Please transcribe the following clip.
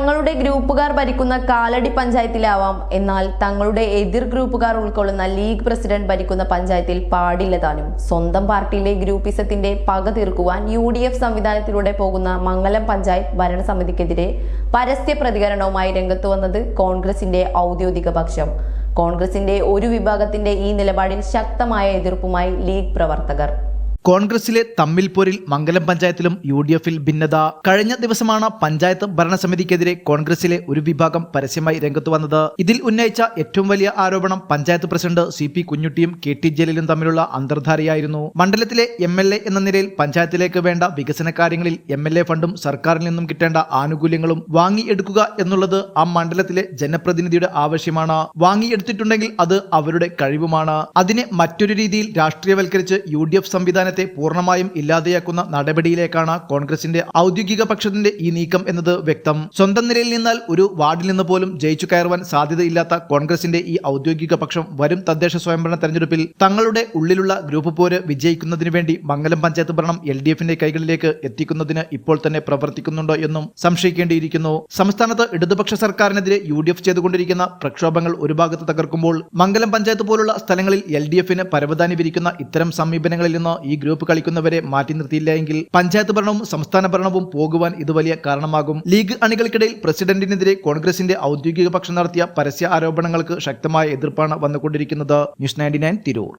തങ്ങളുടെ ഗ്രൂപ്പുകാർ ഭരിക്കുന്ന കാലടി പഞ്ചായത്തിലാവാം. എന്നാൽ തങ്ങളുടെ എതിർ ഗ്രൂപ്പുകാർ ഉൾക്കൊള്ളുന്ന ലീഗ് പ്രസിഡന്റ് ഭരിക്കുന്ന പഞ്ചായത്തിൽ പാടില്ല താനും. സ്വന്തം പാർട്ടിയിലെ ഗ്രൂപ്പിസത്തിന്റെ പക തീർക്കുവാൻ യു ഡി എഫ് സംവിധാനത്തിലൂടെ പോകുന്ന മംഗലം പഞ്ചായത്ത് ഭരണസമിതിക്കെതിരെ പരസ്യ പ്രതികരണവുമായി രംഗത്ത് വന്നത് കോൺഗ്രസിന്റെ ഔദ്യോഗിക പക്ഷം. കോൺഗ്രസിന്റെ ഒരു വിഭാഗത്തിന്റെ ഈ നിലപാടിൽ ശക്തമായ എതിർപ്പുമായി ലീഗ് പ്രവർത്തകർ. കോൺഗ്രസിലെ തമ്മിൽപൂരിൽ മംഗലം പഞ്ചായത്തിലും യു ഡി എഫിൽ ഭിന്നത. കഴിഞ്ഞ ദിവസമാണ് പഞ്ചായത്ത് ഭരണസമിതിക്കെതിരെ കോൺഗ്രസിലെ ഒരു വിഭാഗം പരസ്യമായി രംഗത്ത് വന്നത്. ഇതിൽ ഉന്നയിച്ച ഏറ്റവും വലിയ ആരോപണം പഞ്ചായത്ത് പ്രസിഡന്റ് സി പി കുഞ്ഞുട്ടിയും കെ ടി ജലീലും തമ്മിലുള്ള അന്തർധാരയായിരുന്നു. മണ്ഡലത്തിലെ എം എൽ എ എന്ന നിലയിൽ പഞ്ചായത്തിലേക്ക് വേണ്ട വികസന കാര്യങ്ങളിൽ എം എൽ എ ഫണ്ടും സർക്കാരിൽ നിന്നും കിട്ടേണ്ട ആനുകൂല്യങ്ങളും വാങ്ങിയെടുക്കുക എന്നുള്ളത് ആ മണ്ഡലത്തിലെ ജനപ്രതിനിധിയുടെ ആവശ്യമാണ്. വാങ്ങിയെടുത്തിട്ടുണ്ടെങ്കിൽ അത് അവരുടെ കഴിവുമാണ്. അതിനെ മറ്റൊരു രീതിയിൽ രാഷ്ട്രീയവൽക്കരിച്ച് യു ഡി എഫ് സംവിധാനത്തെ പൂർണമായും ഇല്ലാതെയാക്കുന്ന നടപടിയിലേക്കാണ് കോൺഗ്രസിന്റെ ഔദ്യോഗിക പക്ഷത്തിന്റെ ഈ നീക്കം എന്നത് വ്യക്തം. സ്വന്തം നിലയിൽ നിന്നാൽ ഒരു വാർഡിൽ നിന്ന് പോലും ജയിച്ചു കയറുവാൻ സാധ്യതയില്ലാത്ത കോൺഗ്രസിന്റെ ഈ ഔദ്യോഗിക പക്ഷം വരും തദ്ദേശ സ്വയംഭരണ തെരഞ്ഞെടുപ്പിൽ തങ്ങളുടെ ഉള്ളിലുള്ള ഗ്രൂപ്പ് പോര് വിജയിക്കുന്നതിന് വേണ്ടി മംഗലം പഞ്ചായത്ത് ഭരണം എൽ ഡി എഫിന്റെ കൈകളിലേക്ക് എത്തിക്കുന്നതിന് ഇപ്പോൾ തന്നെ പ്രവർത്തിക്കുന്നുണ്ടോ എന്നും സംശയിക്കേണ്ടിയിരിക്കുന്നു. സംസ്ഥാനത്ത് ഇടതുപക്ഷ സർക്കാരിനെതിരെ യു ഡി എഫ് ചെയ്തുകൊണ്ടിരിക്കുന്ന പ്രക്ഷോഭങ്ങൾ ഒരു ഭാഗത്ത് തകർക്കുമ്പോൾ മംഗലം പഞ്ചായത്ത് പോലുള്ള സ്ഥലങ്ങളിൽ എൽ ഡി എഫിന് പരവതാനി വിരിക്കുന്ന ഇത്തരം സമീപനങ്ങളിൽ നിന്ന് ഈ ഗ്രൂപ്പ് കളിക്കുന്നവരെ മാറ്റി നിർത്തിയില്ല എങ്കിൽ പഞ്ചായത്ത് ഭരണവും സംസ്ഥാന ഭരണവും പോകുവാൻ ഇത് വലിയ കാരണമാകും. ലീഗ് അണികൾക്കിടയിൽ പ്രസിഡന്റിനെതിരെ കോൺഗ്രസിന്റെ ഔദ്യോഗിക പക്ഷം നടത്തിയ പരസ്യ ആരോപണങ്ങൾക്ക് ശക്തമായ എതിർപ്പാണ് വന്നുകൊണ്ടിരിക്കുന്നത്. News ninety nine Tirur.